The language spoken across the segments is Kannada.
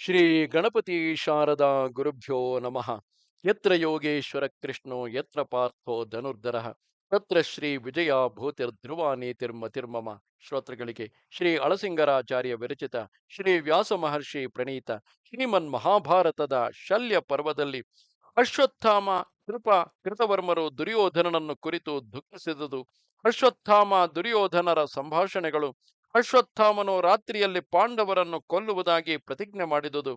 ಶ್ರೀ ಗಣಪತಿ ಶಾರದಾ ಗುರುಭ್ಯೋ ನಮಃ. ಯತ್ರ ಯೋಗೇಶ್ವರ ಕೃಷ್ಣೋ, ಯತ್ರ ಪಾರ್ಥೋ ಧನುರ್ಧರ, ತತ್ರ ಶ್ರೀ ವಿಜಯ ಭೂತಿರ್ಧ್ರುವ ನೀತಿರ್ಮತಿರ್ಮಮ ಶ್ರೋತೃಗಳಿಗೆ ಶ್ರೀ ಅಳಸಿಂಗರಾಚಾರ್ಯ ವಿರಚಿತ ಶ್ರೀ ವ್ಯಾಸ ಮಹರ್ಷಿ ಪ್ರಣೀತ ಶ್ರೀಮನ್ ಮಹಾಭಾರತದ ಶಲ್ಯ ಪರ್ವದಲ್ಲಿ ಅಶ್ವತ್ಥಾಮ ಕೃಪ ಕೃತವರ್ಮರು ದುರ್ಯೋಧನನನ್ನು ಕುರಿತು ದುಃಖಿಸಿದುದು. ಅಶ್ವತ್ಥಾಮ ದುರ್ಯೋಧನರ ಸಂಭಾಷಣೆಗಳು ಅಶ್ವತ್ಥಾಮನು ರಾತ್ರಿಯಲ್ಲಿ ಪಾಂಡವರನ್ನು ಕೊಲ್ಲುವುದಾಗಿ ಪ್ರತಿಜ್ಞೆ ಮಾಡಿದುದು.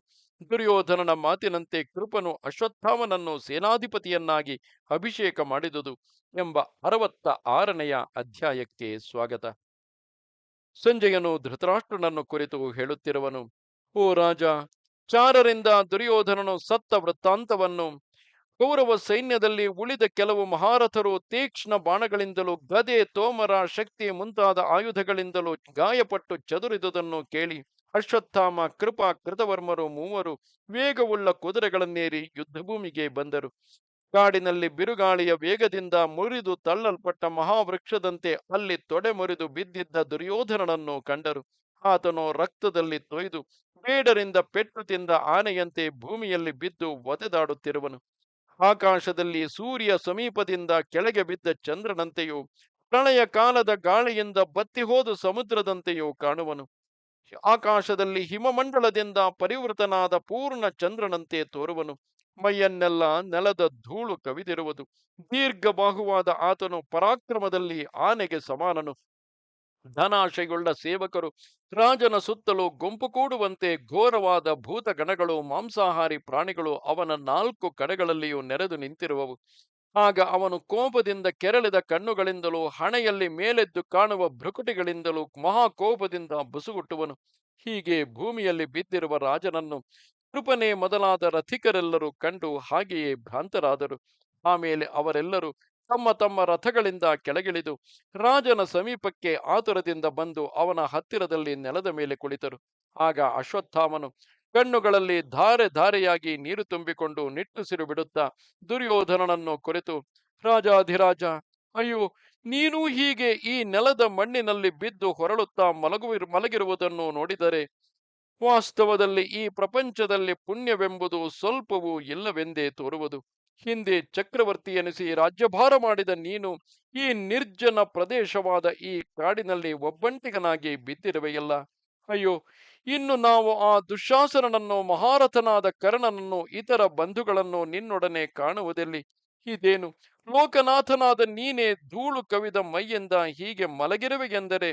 ದುರ್ಯೋಧನನ ಮಾತಿನಂತೆ ಕೃಪನು ಅಶ್ವತ್ಥಾಮನನ್ನು ಸೇನಾಧಿಪತಿಯನ್ನಾಗಿ ಅಭಿಷೇಕ ಮಾಡಿದುದು ಎಂಬ ಅರವತ್ತ ಆರನೆಯ ಅಧ್ಯಾಯಕ್ಕೆ ಸ್ವಾಗತ. ಸಂಜಯನು ಧೃತರಾಷ್ಟ್ರನನ್ನು ಕುರಿತು ಹೇಳುತ್ತಿರುವನು, ಓ ರಾಜ, ಚಾರರಿಂದ ದುರ್ಯೋಧನನು ಸತ್ತ ವೃತ್ತಾಂತವನ್ನು ಕೌರವ ಸೈನ್ಯದಲ್ಲಿ ಉಳಿದ ಕೆಲವು ಮಹಾರಥರು ತೀಕ್ಷ್ಣ ಬಾಣಗಳಿಂದಲೂ ಗದೆ, ತೋಮರ ಶಕ್ತಿ ಮುಂತಾದ ಆಯುಧಗಳಿಂದಲೂ ಗಾಯಪಟ್ಟು ಚದುರಿದುದನ್ನು ಕೇಳಿ ಅಶ್ವತ್ಥಾಮ, ಕೃಪಾ, ಕೃತವರ್ಮರು ಮೂವರು ವೇಗವುಳ್ಳ ಕುದುರೆಗಳನ್ನೇರಿ ಯುದ್ಧಭೂಮಿಗೆ ಬಂದರು. ಕಾಡಿನಲ್ಲಿ ಬಿರುಗಾಳಿಯ ವೇಗದಿಂದ ಮುರಿದು ತಳ್ಳಲ್ಪಟ್ಟ ಮಹಾವೃಕ್ಷದಂತೆ ಅಲ್ಲಿ ತೊಡೆ ಮುರಿದು ಬಿದ್ದಿದ್ದ ದುರ್ಯೋಧನನನ್ನು ಕಂಡರು. ಆತನು ರಕ್ತದಲ್ಲಿ ತೊಯ್ದು ಬೇಡರಿಂದ ಪೆಟ್ಟು ತಿಂದ ಆನೆಯಂತೆ ಭೂಮಿಯಲ್ಲಿ ಬಿದ್ದು ಒದೆದಾಡುತ್ತಿರುವನು. ಆಕಾಶದಲ್ಲಿ ಸೂರ್ಯ ಸಮೀಪದಿಂದ ಕೆಳಗೆ ಬಿದ್ದ ಚಂದ್ರನಂತೆಯೂ, ಪ್ರಳಯ ಕಾಲದ ಗಾಳಿಯಿಂದ ಬತ್ತಿಹೋದ ಸಮುದ್ರದಂತೆಯೂ ಕಾಣುವನು. ಆಕಾಶದಲ್ಲಿ ಹಿಮಮಂಡಲದಿಂದ ಪರಿವೃತನಾದ ಪೂರ್ಣ ಚಂದ್ರನಂತೆ ತೋರುವನು. ಮೈಯನ್ನೆಲ್ಲ ನೆಲದ ಧೂಳು ಕವಿದಿರುವುದು. ದೀರ್ಘಬಾಹುವಾದ ಆತನು ಪರಾಕ್ರಮದಲ್ಲಿ ಆನೆಗೆ ಸಮಾನನು. ಧನಾಶೆಯುಳ್ಳ ಸೇವಕರು, ರಾಜನ ಸುತ್ತಲೂ ಗುಂಪು ಕೂಡುವಂತೆ ಘೋರವಾದ ಭೂತಗಣಗಳು, ಮಾಂಸಾಹಾರಿ ಪ್ರಾಣಿಗಳು ಅವನ ನಾಲ್ಕು ಕಡೆಗಳಲ್ಲಿಯೂ ನೆರೆದು ನಿಂತಿರುವವು. ಆಗ ಅವನು ಕೋಪದಿಂದ ಕೆರಳಿದ ಕಣ್ಣುಗಳಿಂದಲೂ, ಹಣೆಯಲ್ಲಿ ಮೇಲೆದ್ದು ಕಾಣುವ ಭ್ರುಕುಟಿಗಳಿಂದಲೂ ಮಹಾಕೋಪದಿಂದ ಬುಸುಗುಟ್ಟುವನು. ಹೀಗೆ ಭೂಮಿಯಲ್ಲಿ ಬಿದ್ದಿರುವ ರಾಜನನ್ನು ಕೃಪನೆ ಮೊದಲಾದ ರಥಿಕರೆಲ್ಲರೂ ಕಂಡು ಹಾಗೆಯೇ ಭ್ರಾಂತರಾದರು. ಆಮೇಲೆ ಅವರೆಲ್ಲರೂ ತಮ್ಮ ತಮ್ಮ ರಥಗಳಿಂದ ಕೆಳಗಿಳಿದು ರಾಜನ ಸಮೀಪಕ್ಕೆ ಆತುರದಿಂದ ಬಂದು ಅವನ ಹತ್ತಿರದಲ್ಲಿ ನೆಲದ ಮೇಲೆ ಕುಳಿತರು. ಆಗ ಅಶ್ವತ್ಥಾಮನು ಕಣ್ಣುಗಳಲ್ಲಿ ಧಾರೆ ಧಾರೆಯಾಗಿ ನೀರು ತುಂಬಿಕೊಂಡು ನಿಟ್ಟುಸಿರು ಬಿಡುತ್ತಾ ದುರ್ಯೋಧನನನ್ನು ಕುರಿತು, ರಾಜಾಧಿರಾಜ, ಅಯ್ಯೋ, ನೀನು ಹೀಗೆ ಈ ನೆಲದ ಮಣ್ಣಿನಲ್ಲಿ ಬಿದ್ದು ಹೊರಳುತ್ತಾ ಮಲಗು ಮಲಗಿರುವುದನ್ನು ನೋಡಿದರೆ ವಾಸ್ತವದಲ್ಲಿ ಈ ಪ್ರಪಂಚದಲ್ಲಿ ಪುಣ್ಯವೆಂಬುದು ಸ್ವಲ್ಪವೂ ಇಲ್ಲವೆಂದೇ ತೋರುವುದು. ಹಿಂದೆ ಚಕ್ರವರ್ತಿ ಎನಿಸಿ ರಾಜ್ಯಭಾರ ಮಾಡಿದ ನೀನು ಈ ನಿರ್ಜನ ಪ್ರದೇಶವಾದ ಈ ಕಾಡಿನಲ್ಲಿ ಒಬ್ಬಂಟಿಗನಾಗಿ ಬಿದ್ದಿರುವೆಯಲ್ಲ. ಅಯ್ಯೋ, ಇನ್ನು ನಾವು ಆ ದುಶಾಸನನನ್ನು ಮಹಾರಥನಾದ ಕರ್ಣನನ್ನು ಇತರ ಬಂಧುಗಳನ್ನು ನಿನ್ನೊಡನೆ ಕಾಣುವುದೆಲ್ಲಿ? ಇದೇನು? ಲೋಕನಾಥನಾದ ನೀನೇ ಧೂಳು ಕವಿದ ಮೈಯಿಂದ ಹೀಗೆ ಮಲಗಿರುವೆಗೆಂದರೆ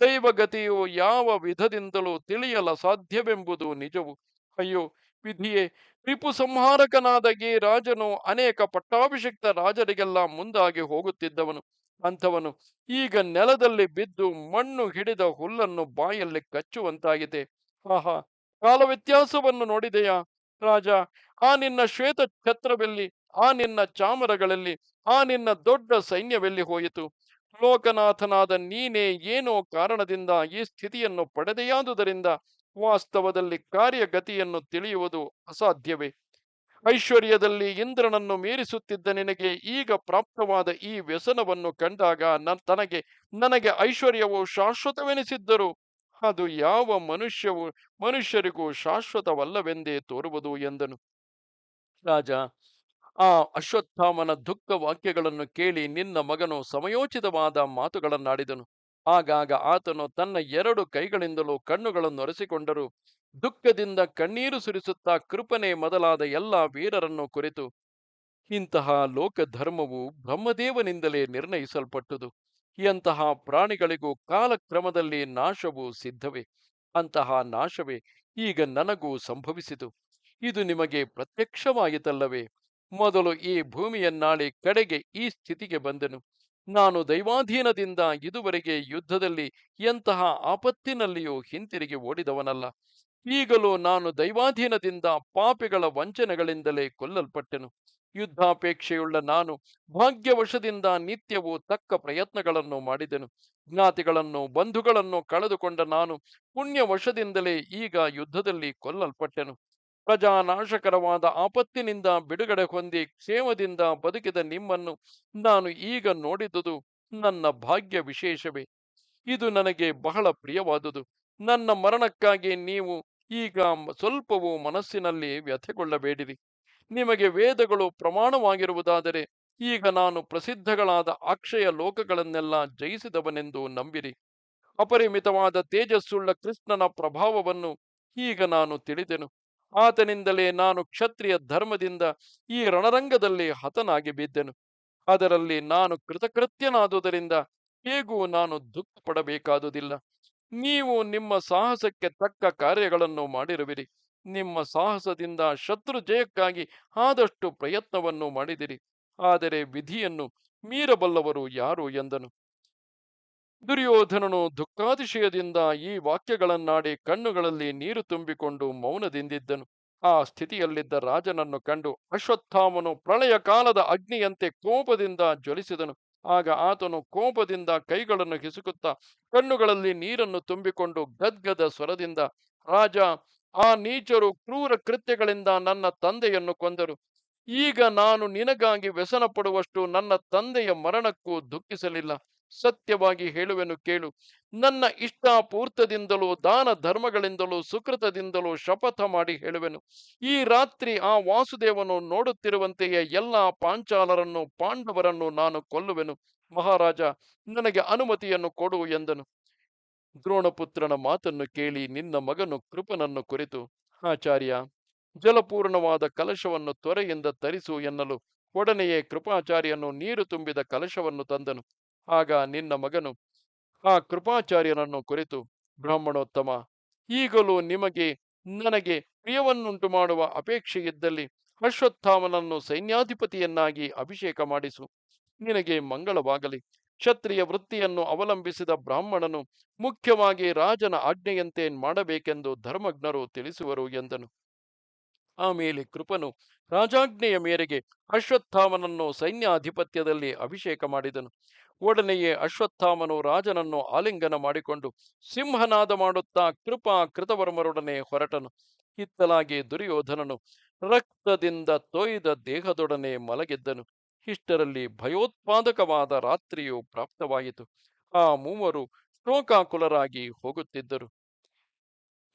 ದೈವಗತಿಯು ಯಾವ ವಿಧದಿಂದಲೂ ತಿಳಿಯಲ ಸಾಧ್ಯವೆಂಬುದು ನಿಜವು. ಅಯ್ಯೋ ವಿಧಿಯೇ. ರಿಪು ಸಂಹಾರಕನಾದ ಈ ರಾಜನು ಅನೇಕ ಪಟ್ಟಾಭಿಷಿಕ್ತ ರಾಜರಿಗೆಲ್ಲ ಮುಂದಾಗಿ ಹೋಗುತ್ತಿದ್ದವನು, ಅಂಥವನು. ಈಗ ನೆಲದಲ್ಲಿ ಬಿದ್ದು ಮಣ್ಣು ಹಿಡಿದ ಹುಲ್ಲನ್ನು ಬಾಯಲ್ಲಿ ಕಚ್ಚುವಂತಾಗಿದೆ. ಆಹಾ, ಕಾಲ ವ್ಯತ್ಯಾಸವನ್ನು ನೋಡಿದೆಯಾ? ರಾಜ, ಆ ನಿನ್ನ ಶ್ವೇತ ಛತ್ರವೆಲ್ಲಿ, ಆ ನಿನ್ನ ಚಾಮರಗಳಲ್ಲಿ, ಆ ನಿನ್ನ ದೊಡ್ಡ ಸೈನ್ಯವೆಲ್ಲಿ ಹೋಯಿತು? ಲೋಕನಾಥನಾದ ನೀನೇ ಏನೋ ಕಾರಣದಿಂದ ಈ ಸ್ಥಿತಿಯನ್ನು ಪಡೆದೆಯಾದುದರಿಂದ ವಾಸ್ತವದಲ್ಲಿ ಕಾರ್ಯಗತಿಯನ್ನು ತಿಳಿಯುವುದು ಅಸಾಧ್ಯವೇ? ಐಶ್ವರ್ಯದಲ್ಲಿ ಇಂದ್ರನನ್ನು ಮೀರಿಸುತ್ತಿದ್ದ ನಿನಗೆ ಈಗ ಪ್ರಾಪ್ತವಾದ ಈ ವ್ಯಸನವನ್ನು ಕಂಡಾಗ ತನಗೆ, ನನಗೆ ಐಶ್ವರ್ಯವು ಶಾಶ್ವತವೆನಿಸಿದ್ದರು. ಅದು ಯಾವ ಮನುಷ್ಯವು, ಮನುಷ್ಯರಿಗೂ ಶಾಶ್ವತವಲ್ಲವೆಂದೇ ತೋರುವುದು ಎಂದನು. ರಾಜ, ಆ ಅಶ್ವತ್ಥಾಮನ ದುಃಖ ವಾಕ್ಯಗಳನ್ನು ಕೇಳಿ ನಿನ್ನ ಮಗನು ಸಮಯೋಚಿತವಾದ ಮಾತುಗಳನ್ನಾಡಿದನು. ಆಗಾಗ ಆತನು ತನ್ನ ಎರಡು ಕೈಗಳಿಂದಲೂ ಕಣ್ಣುಗಳನ್ನು ಒರೆಸಿಕೊಂಡರು. ದುಃಖದಿಂದ ಕಣ್ಣೀರು ಸುರಿಸುತ್ತಾ ಕೃಪನೆ ಮೊದಲಾದ ಎಲ್ಲ ವೀರರನ್ನು ಕುರಿತು. ಇಂತಹ ಲೋಕಧರ್ಮವು ಬ್ರಹ್ಮದೇವನಿಂದಲೇ ನಿರ್ಣಯಿಸಲ್ಪಟ್ಟುದು. ಎಂತಹ ಪ್ರಾಣಿಗಳಿಗೂ ಕಾಲಕ್ರಮದಲ್ಲಿ ನಾಶವು ಸಿದ್ಧವೇ. ಅಂತಹ ನಾಶವೇ ಈಗ ನನಗೂ ಸಂಭವಿಸಿತು. ಇದು ನಿಮಗೆ ಪ್ರತ್ಯಕ್ಷವಾಯಿತಲ್ಲವೇ. ಮೊದಲು ಈ ಭೂಮಿಯನ್ನಾಳಿ ಕಡೆಗೆ ಈ ಸ್ಥಿತಿಗೆ ಬಂದೆನು. ನಾನು ದೈವಾಧೀನದಿಂದ ಇದುವರೆಗೆ ಯುದ್ಧದಲ್ಲಿ ಎಂತಹ ಆಪತ್ತಿನಲ್ಲಿಯೂ ಹಿಂತಿರುಗಿ ಓಡಿದವನಲ್ಲ. ಈಗಲೂ ನಾನು ದೈವಾಧೀನದಿಂದ ಪಾಪಿಗಳ ವಂಚನೆಗಳಿಂದಲೇ ಕೊಲ್ಲಲ್ಪಟ್ಟೆನು. ಯುದ್ಧಾಪೇಕ್ಷೆಯುಳ್ಳ ನಾನು ಭಾಗ್ಯವಶದಿಂದ ನಿತ್ಯವೂ ತಕ್ಕ ಪ್ರಯತ್ನಗಳನ್ನು ಮಾಡಿದೆನು. ಜ್ಞಾತಿಗಳನ್ನು, ಬಂಧುಗಳನ್ನು ಕಳೆದುಕೊಂಡ ನಾನು ಪುಣ್ಯವಶದಿಂದಲೇ ಈಗ ಯುದ್ಧದಲ್ಲಿ ಕೊಲ್ಲಲ್ಪಟ್ಟೆನು. ಪ್ರಜಾನಾಶಕರವಾದ ಆಪತ್ತಿನಿಂದ ಬಿಡುಗಡೆ ಹೊಂದಿ ಕ್ಷೇಮದಿಂದ ಬದುಕಿದ ನಿಮ್ಮನ್ನು ನಾನು ಈಗ ನೋಡಿದುದು ನನ್ನ ಭಾಗ್ಯ ವಿಶೇಷವೇ. ಇದು ನನಗೆ ಬಹಳ ಪ್ರಿಯವಾದುದು. ನನ್ನ ಮರಣಕ್ಕಾಗಿ ನೀವು ಈಗ ಸ್ವಲ್ಪವೂ ಮನಸ್ಸಿನಲ್ಲಿ ವ್ಯಥೆಗೊಳ್ಳಬೇಡಿರಿ. ನಿಮಗೆ ವೇದಗಳು ಪ್ರಮಾಣವಾಗಿರುವುದಾದರೆ ಈಗ ನಾನು ಪ್ರಸಿದ್ಧಗಳಾದ ಅಕ್ಷಯ ಲೋಕಗಳನ್ನೆಲ್ಲ ಜಯಿಸಿದವನೆಂದು ನಂಬಿರಿ. ಅಪರಿಮಿತವಾದ ತೇಜಸ್ಸುಳ್ಳ ಕೃಷ್ಣನ ಪ್ರಭಾವವನ್ನು ಈಗ ನಾನು ತಿಳಿದೆನು. ಆತನಿಂದಲೇ ನಾನು ಕ್ಷತ್ರಿಯ ಧರ್ಮದಿಂದ ಈ ರಣರಂಗದಲ್ಲಿ ಹತನಾಗಿ ಬಿದ್ದೆನು. ಅದರಲ್ಲಿ ನಾನು ಕೃತಕೃತ್ಯನಾದುದರಿಂದ ಹೇಗೂ ನಾನು ದುಃಖ ಪಡಬೇಕಾದುದಿಲ್ಲ ನೀವು ನಿಮ್ಮ ಸಾಹಸಕ್ಕೆ ತಕ್ಕ ಕಾರ್ಯಗಳನ್ನು ಮಾಡಿರುವಿರಿ. ನಿಮ್ಮ ಸಾಹಸದಿಂದ ಶತ್ರು ಜಯಕ್ಕಾಗಿ ಆದಷ್ಟು ಪ್ರಯತ್ನವನ್ನು ಮಾಡಿದಿರಿ. ಆದರೆ ವಿಧಿಯನ್ನು ಮೀರಬಲ್ಲವರು ಯಾರು ಎಂದನು. ದುರ್ಯೋಧನನು ದುಃಖಾತಿಶಯದಿಂದ ಈ ವಾಕ್ಯಗಳನ್ನಾಡಿ ಕಣ್ಣುಗಳಲ್ಲಿ ನೀರು ತುಂಬಿಕೊಂಡು ಮೌನದಿಂದಿದ್ದನು. ಆ ಸ್ಥಿತಿಯಲ್ಲಿದ್ದ ರಾಜನನ್ನು ಕಂಡು ಅಶ್ವತ್ಥಾಮನು ಪ್ರಳಯ ಕಾಲದ ಅಗ್ನಿಯಂತೆ ಕೋಪದಿಂದ ಜ್ವಲಿಸಿದನು. ಆಗ ಆತನು ಕೋಪದಿಂದ ಕೈಗಳನ್ನು ಹಿಸುಕುತ್ತಾ ಕಣ್ಣುಗಳಲ್ಲಿ ನೀರನ್ನು ತುಂಬಿಕೊಂಡು ಗದ್ಗದ ಸ್ವರದಿಂದ, ರಾಜ, ಆ ನೀಚರು ಕ್ರೂರ ಕೃತ್ಯಗಳಿಂದ ನನ್ನ ತಂದೆಯನ್ನು ಕೊಂದರು. ಈಗ ನಾನು ನಿನಗಾಗಿ ವ್ಯಸನ ಪಡುವಷ್ಟು ನನ್ನ ತಂದೆಯ ಮರಣಕ್ಕೂ ದುಃಖಿಸಲಿಲ್ಲ. ಸತ್ಯವಾಗಿ ಹೇಳುವೆನು ಕೇಳು. ನನ್ನ ಇಷ್ಟಾಪೂರ್ತದಿಂದಲೂ, ದಾನ ಧರ್ಮಗಳಿಂದಲೂ, ಸುಕೃತದಿಂದಲೂ ಶಪಥ ಮಾಡಿ ಹೇಳುವೆನು. ಈ ರಾತ್ರಿ ಆ ವಾಸುದೇವನು ನೋಡುತ್ತಿರುವಂತೆಯೇ ಎಲ್ಲ ಪಾಂಚಾಲರನ್ನು, ಪಾಂಡವರನ್ನು ನಾನು ಕೊಲ್ಲುವೆನು. ಮಹಾರಾಜ, ನನಗೆ ಅನುಮತಿಯನ್ನು ಕೊಡು ಎಂದನು. ದ್ರೋಣಪುತ್ರನ ಮಾತನ್ನು ಕೇಳಿ ನಿನ್ನ ಮಗನು ಕೃಪನನ್ನು ಕುರಿತು, ಆಚಾರ್ಯ, ಜಲಪೂರ್ಣವಾದ ಕಲಶವನ್ನು ತೊರೆಯಿಂದ ತರಿಸು ಎನ್ನಲು, ಒಡನೆಯೇ ಕೃಪಾಚಾರ್ಯನು ನೀರು ತುಂಬಿದ ಕಲಶವನ್ನು ತಂದನು. ಆಗ ನಿನ್ನ ಮಗನು ಆ ಕೃಪಾಚಾರ್ಯನನ್ನು ಕುರಿತು, ಬ್ರಾಹ್ಮಣೋತ್ತಮ, ಈಗಲೂ ನಿಮಗೆ ನನಗೆ ಪ್ರಿಯವನ್ನುಂಟು ಮಾಡುವ ಅಪೇಕ್ಷೆ ಇದ್ದಲ್ಲಿ ಅಶ್ವತ್ಥಾಮನನ್ನು ಸೈನ್ಯಾಧಿಪತಿಯನ್ನಾಗಿ ಅಭಿಷೇಕ ಮಾಡಿಸು. ನಿನಗೆ ಮಂಗಳವಾಗಲಿ. ಕ್ಷತ್ರಿಯ ವೃತ್ತಿಯನ್ನು ಅವಲಂಬಿಸಿದ ಬ್ರಾಹ್ಮಣನು ಮುಖ್ಯವಾಗಿ ರಾಜನ ಆಜ್ಞೆಯಂತೆ ಮಾಡಬೇಕೆಂದು ಧರ್ಮಜ್ಞರು ತಿಳಿಸುವರು ಎಂದನು. ಆಮೇಲೆ ಕೃಪನು ರಾಜಾಜ್ಞೆಯ ಮೇರೆಗೆ ಅಶ್ವತ್ಥಾಮನನ್ನು ಸೈನ್ಯಾಧಿಪತ್ಯದಲ್ಲಿ ಅಭಿಷೇಕ ಮಾಡಿದನು. ಒಡನೆಯೇ ಅಶ್ವತ್ಥಾಮನು ರಾಜನನ್ನು ಆಲಿಂಗನ ಮಾಡಿಕೊಂಡು ಸಿಂಹನಾದ ಮಾಡುತ್ತಾ ಕೃಪಾ ಕೃತವರ್ಮರೊಡನೆ ಹೊರಟನು. ಹಿತ್ತಲಾಗಿ ದುರ್ಯೋಧನನು ರಕ್ತದಿಂದ ತೊಯ್ದ ದೇಹದೊಡನೆ ಮಲಗಿದ್ದನು. ಇಷ್ಟರಲ್ಲಿ ಭಯೋತ್ಪಾದಕವಾದ ರಾತ್ರಿಯು ಪ್ರಾಪ್ತವಾಯಿತು. ಆ ಮೂವರು ಶೋಕಾಕುಲರಾಗಿ ಹೋಗುತ್ತಿದ್ದರು.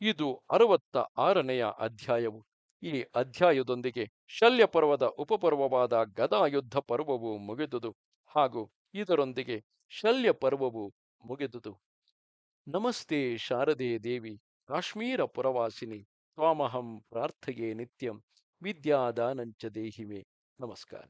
ಇದು ಅರವತ್ತ ಆರನೆಯ ಅಧ್ಯಾಯವು. ಈ ಅಧ್ಯಾಯದೊಂದಿಗೆ ಶಲ್ಯ ಪರ್ವದ ಉಪಪರ್ವವಾದ ಗದಾಯುದ್ಧ ಪರ್ವವು ಮುಗಿದುದು ಹಾಗೂ ಇದರೊಂದಿಗೆ ಶಲ್ಯ ಪರ್ವವು ಮುಗಿದುದು. ನಮಸ್ತೆ ಶಾರದೆ ದೇವಿ, ಕಾಶ್ಮೀರ ಪುರವಾಸಿನಿ, ತ್ವಾಮಹಂ ಪ್ರಾರ್ಥೆಯೇ ನಿತ್ಯಂ, ವಿದ್ಯಾದಾನಂಚ ದೇಹಿಮೆ. ನಮಸ್ಕಾರ.